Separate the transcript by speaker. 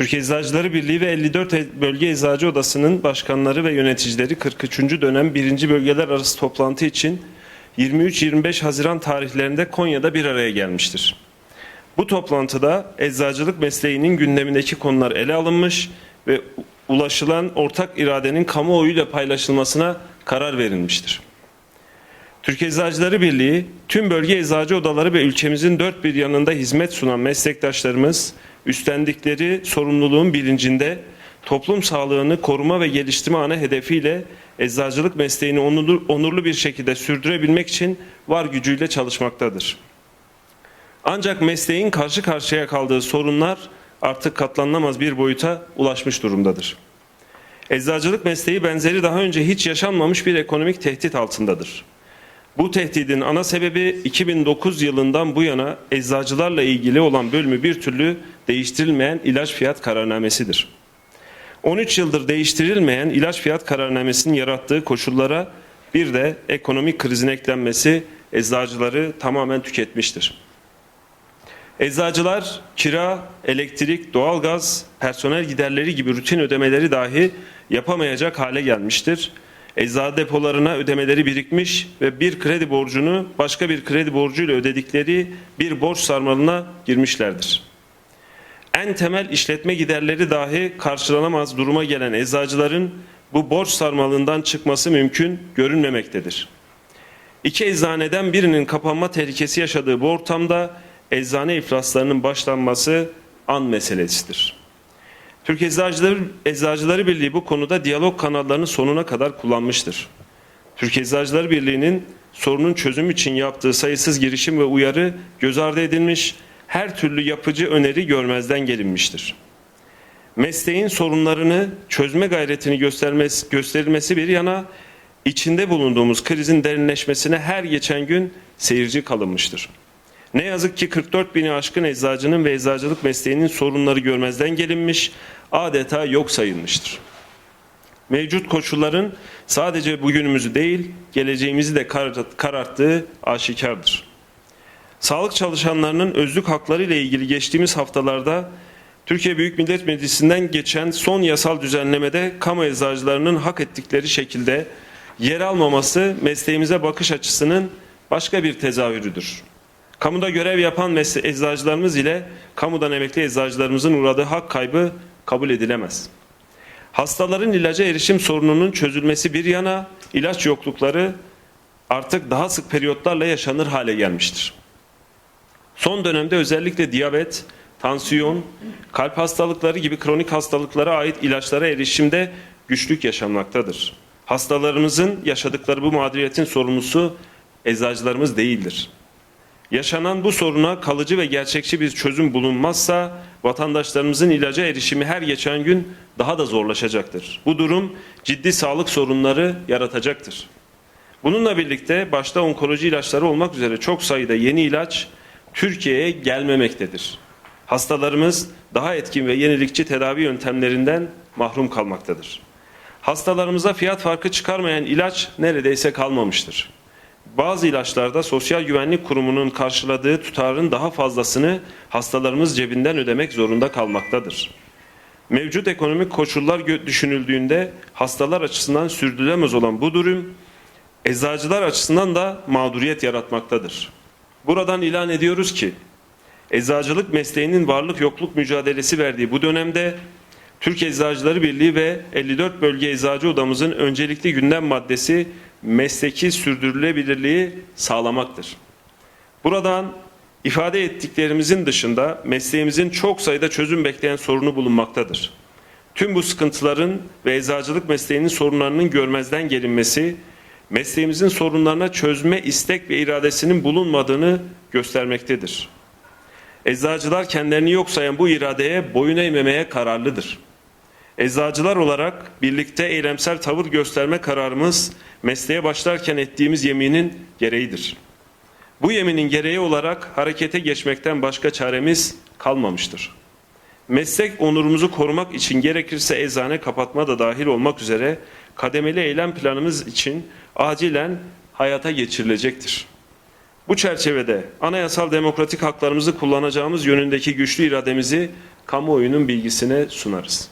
Speaker 1: Türkiye Eczacıları Birliği ve 54 e- Bölge Eczacı Odası'nın başkanları ve yöneticileri 43. dönem 1. bölgeler arası toplantı için 23-25 Haziran tarihlerinde Konya'da bir araya gelmiştir. Bu toplantıda eczacılık mesleğinin gündemindeki konular ele alınmış ve ulaşılan ortak iradenin kamuoyuyla paylaşılmasına karar verilmiştir. Türkiye Eczacıları Birliği, tüm bölge eczacı odaları ve ülkemizin dört bir yanında hizmet sunan meslektaşlarımız üstlendikleri sorumluluğun bilincinde toplum sağlığını koruma ve geliştirme ana hedefiyle eczacılık mesleğini onurlu, onurlu bir şekilde sürdürebilmek için var gücüyle çalışmaktadır. Ancak mesleğin karşı karşıya kaldığı sorunlar artık katlanılamaz bir boyuta ulaşmış durumdadır. Eczacılık mesleği benzeri daha önce hiç yaşanmamış bir ekonomik tehdit altındadır. Bu tehdidin ana sebebi 2009 yılından bu yana eczacılarla ilgili olan bölümü bir türlü değiştirilmeyen ilaç fiyat kararnamesidir. 13 yıldır değiştirilmeyen ilaç fiyat kararnamesinin yarattığı koşullara bir de ekonomik krizin eklenmesi eczacıları tamamen tüketmiştir. Eczacılar kira, elektrik, doğalgaz, personel giderleri gibi rutin ödemeleri dahi yapamayacak hale gelmiştir. Eczacı depolarına ödemeleri birikmiş ve bir kredi borcunu başka bir kredi borcuyla ödedikleri bir borç sarmalına girmişlerdir. En temel işletme giderleri dahi karşılanamaz duruma gelen eczacıların bu borç sarmalından çıkması mümkün görünmemektedir. İki eczaneden birinin kapanma tehlikesi yaşadığı bu ortamda eczane iflaslarının başlanması an meselesidir. Türkiye Eczacıları, Eczacıları Birliği bu konuda diyalog kanallarını sonuna kadar kullanmıştır. Türkiye Eczacıları Birliği'nin sorunun çözümü için yaptığı sayısız girişim ve uyarı göz ardı edilmiş, her türlü yapıcı öneri görmezden gelinmiştir. Mesleğin sorunlarını çözme gayretini göstermesi, gösterilmesi bir yana içinde bulunduğumuz krizin derinleşmesine her geçen gün seyirci kalınmıştır. Ne yazık ki 44 bini aşkın eczacının ve eczacılık mesleğinin sorunları görmezden gelinmiş, adeta yok sayılmıştır. Mevcut koşulların sadece bugünümüzü değil, geleceğimizi de kararttığı aşikardır. Sağlık çalışanlarının özlük hakları ile ilgili geçtiğimiz haftalarda Türkiye Büyük Millet Meclisi'nden geçen son yasal düzenlemede kamu eczacılarının hak ettikleri şekilde yer almaması mesleğimize bakış açısının başka bir tezahürüdür. Kamuda görev yapan eczacılarımız ile kamudan emekli eczacılarımızın uğradığı hak kaybı kabul edilemez. Hastaların ilaca erişim sorununun çözülmesi bir yana ilaç yoklukları artık daha sık periyotlarla yaşanır hale gelmiştir. Son dönemde özellikle diyabet, tansiyon, kalp hastalıkları gibi kronik hastalıklara ait ilaçlara erişimde güçlük yaşanmaktadır. Hastalarımızın yaşadıkları bu mağduriyetin sorumlusu eczacılarımız değildir. Yaşanan bu soruna kalıcı ve gerçekçi bir çözüm bulunmazsa vatandaşlarımızın ilaca erişimi her geçen gün daha da zorlaşacaktır. Bu durum ciddi sağlık sorunları yaratacaktır. Bununla birlikte başta onkoloji ilaçları olmak üzere çok sayıda yeni ilaç Türkiye'ye gelmemektedir. Hastalarımız daha etkin ve yenilikçi tedavi yöntemlerinden mahrum kalmaktadır. Hastalarımıza fiyat farkı çıkarmayan ilaç neredeyse kalmamıştır. Bazı ilaçlarda Sosyal Güvenlik Kurumu'nun karşıladığı tutarın daha fazlasını hastalarımız cebinden ödemek zorunda kalmaktadır. Mevcut ekonomik koşullar düşünüldüğünde hastalar açısından sürdürülemez olan bu durum eczacılar açısından da mağduriyet yaratmaktadır. Buradan ilan ediyoruz ki eczacılık mesleğinin varlık yokluk mücadelesi verdiği bu dönemde Türk Eczacıları Birliği ve 54 bölge eczacı odamızın öncelikli gündem maddesi mesleki sürdürülebilirliği sağlamaktır. Buradan ifade ettiklerimizin dışında mesleğimizin çok sayıda çözüm bekleyen sorunu bulunmaktadır. Tüm bu sıkıntıların ve eczacılık mesleğinin sorunlarının görmezden gelinmesi, mesleğimizin sorunlarına çözme istek ve iradesinin bulunmadığını göstermektedir. Eczacılar kendilerini yok sayan bu iradeye boyun eğmemeye kararlıdır. Eczacılar olarak birlikte eylemsel tavır gösterme kararımız mesleğe başlarken ettiğimiz yeminin gereğidir. Bu yeminin gereği olarak harekete geçmekten başka çaremiz kalmamıştır. Meslek onurumuzu korumak için gerekirse eczane kapatma da dahil olmak üzere kademeli eylem planımız için acilen hayata geçirilecektir. Bu çerçevede anayasal demokratik haklarımızı kullanacağımız yönündeki güçlü irademizi kamuoyunun bilgisine sunarız.